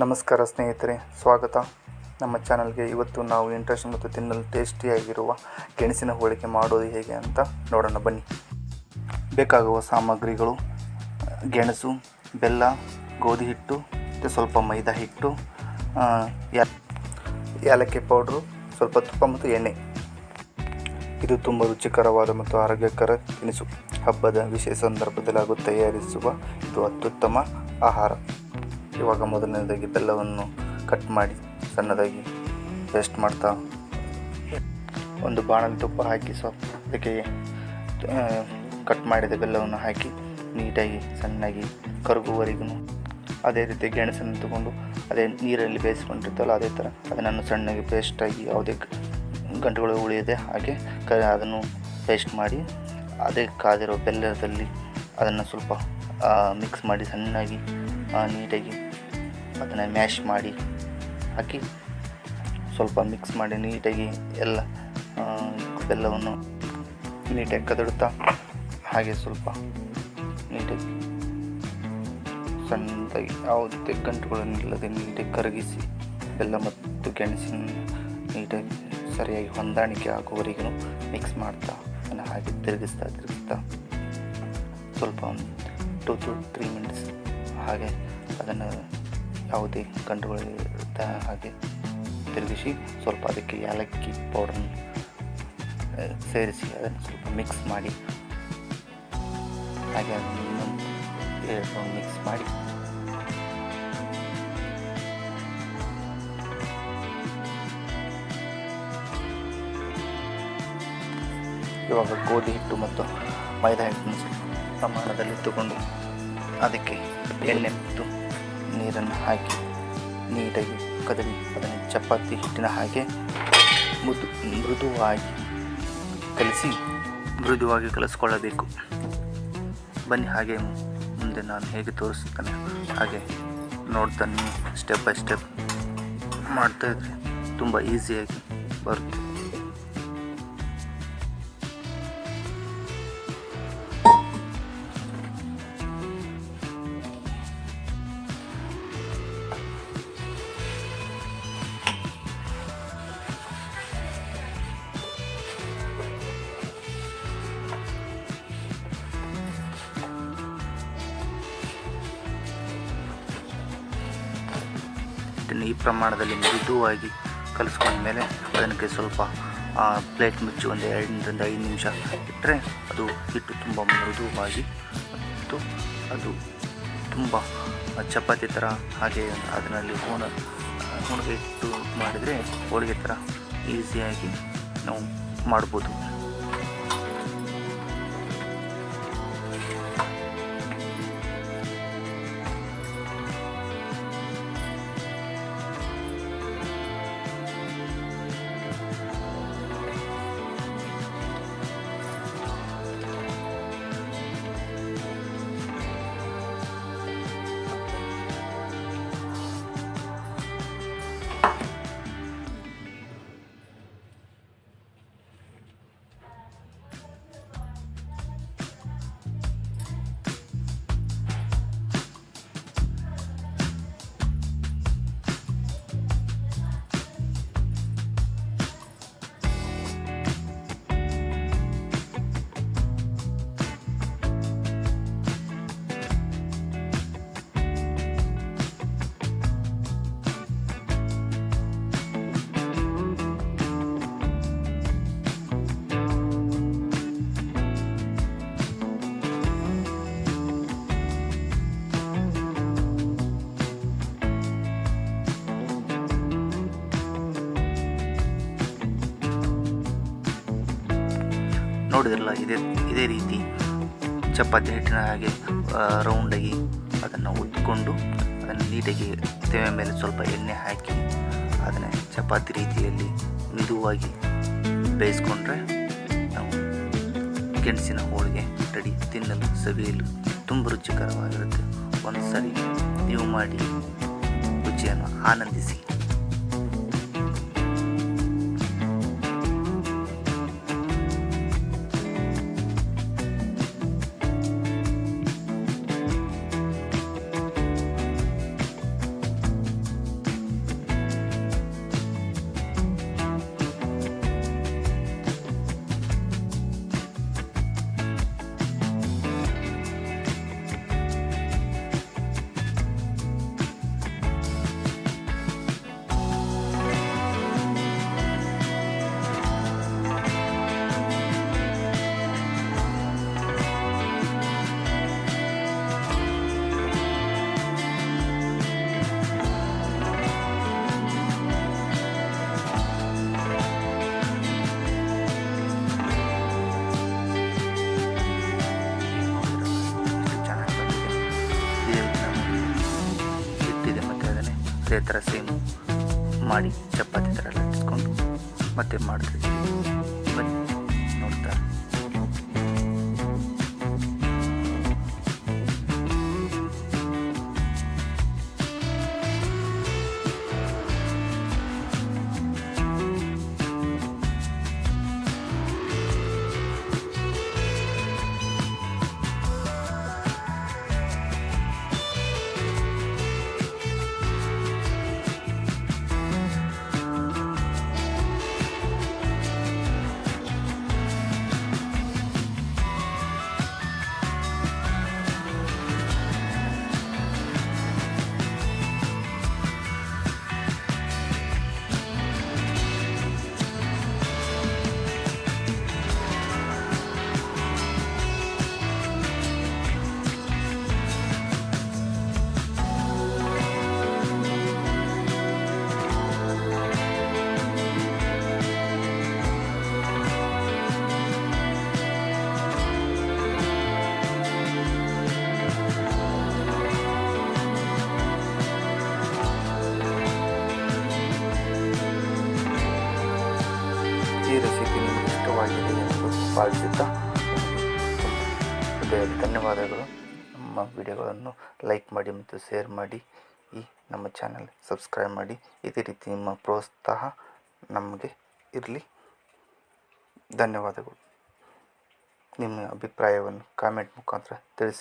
ನಮಸ್ಕಾರ ಸ್ನೇಹಿತರೆ, ಸ್ವಾಗತ. ನಮ್ಮ ಚಾನಲ್ಗೆ ಇವತ್ತು ನಾವು ಇಂಟ್ರೆಸ್ಟ್ ಮತ್ತು ತಿನ್ನಲು ಟೇಸ್ಟಿಯಾಗಿರುವ ಗೆಣಸಿನ ಹೋಳಿಗೆ ಮಾಡೋದು ಹೇಗೆ ಅಂತ ನೋಡೋಣ, ಬನ್ನಿ. ಬೇಕಾಗುವ ಸಾಮಗ್ರಿಗಳು, ಗೆಣಸು, ಬೆಲ್ಲ, ಗೋಧಿ ಹಿಟ್ಟು, ಮತ್ತು ಸ್ವಲ್ಪ ಮೈದಾ ಹಿಟ್ಟು ಏಲಕ್ಕಿ ಪೌಡ್ರು, ಸ್ವಲ್ಪ ತುಪ್ಪ ಮತ್ತು ಎಣ್ಣೆ. ಇದು ತುಂಬ ರುಚಿಕರವಾದ ಮತ್ತು ಆರೋಗ್ಯಕರ ತಿನಿಸು. ಹಬ್ಬದ ವಿಶೇಷ ಸಂದರ್ಭದಲ್ಲಿ ಹಾಗೂ ತಯಾರಿಸುವ ಇದು ಅತ್ಯುತ್ತಮ ಆಹಾರ. ಇವಾಗ ಮೊದಲನೇದಾಗಿ ಬೆಲ್ಲವನ್ನು ಕಟ್ ಮಾಡಿ ಸಣ್ಣದಾಗಿ ಪೇಸ್ಟ್ ಮಾಡ್ತಾ ಒಂದು ಬಾಣಲಿ ತುಪ್ಪ ಹಾಕಿ ಸ್ವಲ್ಪ ಅದಕ್ಕೆ ಕಟ್ ಮಾಡಿದ ಬೆಲ್ಲವನ್ನು ಹಾಕಿ ನೀಟಾಗಿ ಸಣ್ಣಾಗಿ ಕರಗುವವರೆಗೂ ಅದೇ ರೀತಿ ಗೆಣಸನ್ನು ತಗೊಂಡು ಅದೇ ನೀರಲ್ಲಿ ಬೇಯಿಸ್ಕೊಂಡಿರ್ತಲ್ಲ ಅದೇ ಥರ ಅದನ್ನು ಸಣ್ಣಗೆ ಪೇಸ್ಟಾಗಿ ಯಾವುದೇ ಗಂಟುಗಳು ಉಳಿಯದೆ ಹಾಗೆ ಕ, ಅದನ್ನು ಪೇಸ್ಟ್ ಮಾಡಿ ಅದೇ ಕಾದಿರೋ ಬೆಲ್ಲದಲ್ಲಿ ಅದನ್ನು ಸ್ವಲ್ಪ ಮಿಕ್ಸ್ ಮಾಡಿ ಸಣ್ಣಾಗಿ ನೀಟಾಗಿ ಅದನ್ನು ಮ್ಯಾಶ್ ಮಾಡಿ ಹಾಕಿ ಸ್ವಲ್ಪ ಮಿಕ್ಸ್ ಮಾಡಿ ನೀಟಾಗಿ ಎಲ್ಲ ಬೆಲ್ಲವನ್ನು ನೀಟಾಗಿ ಕದಡುತ್ತಾ ಹಾಗೆ ಸ್ವಲ್ಪ ನೀಟಾಗಿ ಸಣ್ಣದಾಗಿ ಯಾವುದೇ ಗಂಟುಗಳನ್ನಿಲ್ಲದೆ ನೀಟಾಗಿ ಕರಗಿಸಿ ಬೆಲ್ಲ ಮತ್ತು ಗೆಣಸಿನ ನೀಟಾಗಿ ಸರಿಯಾಗಿ ಹೊಂದಾಣಿಕೆ ಆಗುವವರೆಗೂ ಮಿಕ್ಸ್ ಮಾಡ್ತಾ ಅದನ್ನು ಹಾಗೆ ತಿರುಗಿಸ್ತಾ ತಿರುಗಿಸ್ತಾ ಸ್ವಲ್ಪ ಒಂದು ಟು ಟು ತ್ರೀ ಮಿನಿಟ್ಸ್ ಹಾಗೆ ಅದನ್ನು ಯಾವುದೇ ಇರುತ್ತೆ ಹಾಗೆ ತಿರುಗಿಸಿ ಸ್ವಲ್ಪ ಅದಕ್ಕೆ ಏಲಕ್ಕಿ ಪೌಡರ್ನ ಸೇರಿಸಿ ಅದನ್ನು ಸ್ವಲ್ಪ ಮಿಕ್ಸ್ ಮಾಡಿ. ಹಾಗೆ ಅದನ್ನು ಮಿಕ್ಸ್ ಮಾಡಿ. ಇವಾಗ ಗೋಧಿ ಹಿಟ್ಟು ಮತ್ತು ಮೈದಾ ಹಿಟ್ಟನ್ನು ಪ್ರಮಾಣದಲ್ಲಿ ತಗೊಂಡು ಅದಕ್ಕೆ ಎಣ್ಣೆ ಮತ್ತು ನೀರನ್ನು ಹಾಕಿ ನೀಟಾಗಿ ಕದಲಿ, ಅದನ್ನು ಚಪಾತಿ ಹಿಟ್ಟಿನ ಹಾಗೆ ಮೃದು, ಮೃದುವಾಗಿ ಕಲಿಸಿ, ಮೃದುವಾಗಿ ಕಲಿಸ್ಕೊಳ್ಳಬೇಕು. ಬನ್ನಿ, ಹಾಗೆ ಮುಂದೆ ನಾನು ಹೇಗೆ ತೋರಿಸ್ತೇನೆ ಹಾಗೆ ನೋಡ್ತಾನೆ ಸ್ಟೆಪ್ ಬೈ ಸ್ಟೆಪ್ ಮಾಡ್ತಾಯಿದ್ರೆ ತುಂಬ ಈಸಿಯಾಗಿ ಬರುತ್ತೆ. ಈ ಪ್ರಮಾಣದಲ್ಲಿ ಮೃದುವಾಗಿ ಕಲಿಸ್ಕೊಂಡ ಮೇಲೆ ಅದಕ್ಕೆ ಸ್ವಲ್ಪ ಪ್ಲೇಟ್ ಮುಚ್ಚಿ ಒಂದು ಎರಡರಿಂದ ಐದು ನಿಮಿಷ ಇಟ್ಟರೆ ಅದು ಹಿಟ್ಟು ತುಂಬ ಮೃದುವಾಗಿ ಮತ್ತು ಅದು ತುಂಬ ಚಪಾತಿ ಥರ ಹಾಗೆ ಅದರಲ್ಲಿ ಹೋಣ ಹೂಣಿಗೆ ಇಟ್ಟು ಮಾಡಿದರೆ ಹೋಳಿಗೆ ಥರ ಈಸಿಯಾಗಿ ನಾವು ಮಾಡ್ಬೋದು. ನೋಡಿದ್ರಲ್ಲ, ಇದೇ ಇದೇ ರೀತಿ ಚಪಾತಿ ಹಿಟ್ಟಿನ ಹಾಗೆ ರೌಂಡಾಗಿ ಅದನ್ನು ಉತ್ಕೊಂಡು ಅದನ್ನು ನೀಟಾಗಿ ತೆವೆ ಮೇಲೆ ಸ್ವಲ್ಪ ಎಣ್ಣೆ ಹಾಕಿ ಅದನ್ನು ಚಪಾತಿ ರೀತಿಯಲ್ಲಿ ಮಿದುವಾಗಿ ಬೇಯಿಸ್ಕೊಂಡ್ರೆ ನಾವು ಗೆಣಸಿನ ಹೋಳಿಗೆ ರೆಡಿ ತಿನ್ನಲು ಸವಿಯಲು ತುಂಬ ರುಚಿಕರವಾಗಿರುತ್ತೆ. ಒಂದು ಸರಿ ನೀವು ಮಾಡಿ ರುಚಿಯನ್ನು ಆನಂದಿಸಿ. ಇದೇ ಥರ ಸೇಮ್ ಮಾಡಿ ಚಪಾತಿ ಥರ ಲಟ್ಟಿಸ್ಕೊಂಡು ಮತ್ತೆ ಮಾಡ್ತಿದ್ದೀವಿ ಇಷ್ಟವಾಗಿದೆ ಎಂದು ಧನ್ಯವಾದಗಳು. ನಮ್ಮ ವಿಡಿಯೋಗಳನ್ನು ಲೈಕ್ ಮಾಡಿ ಮತ್ತು ಶೇರ್ ಮಾಡಿ. ಈ ನಮ್ಮ ಚಾನಲ್ ಸಬ್ಸ್ಕ್ರೈಬ್ ಮಾಡಿ. ಇದೇ ರೀತಿ ನಿಮ್ಮ ಪ್ರೋತ್ಸಾಹ ನಮಗೆ ಇರಲಿ. ಧನ್ಯವಾದಗಳು. ನಿಮ್ಮ ಅಭಿಪ್ರಾಯವನ್ನು ಕಾಮೆಂಟ್ ಮುಖಾಂತರ ತಿಳಿಸಿ.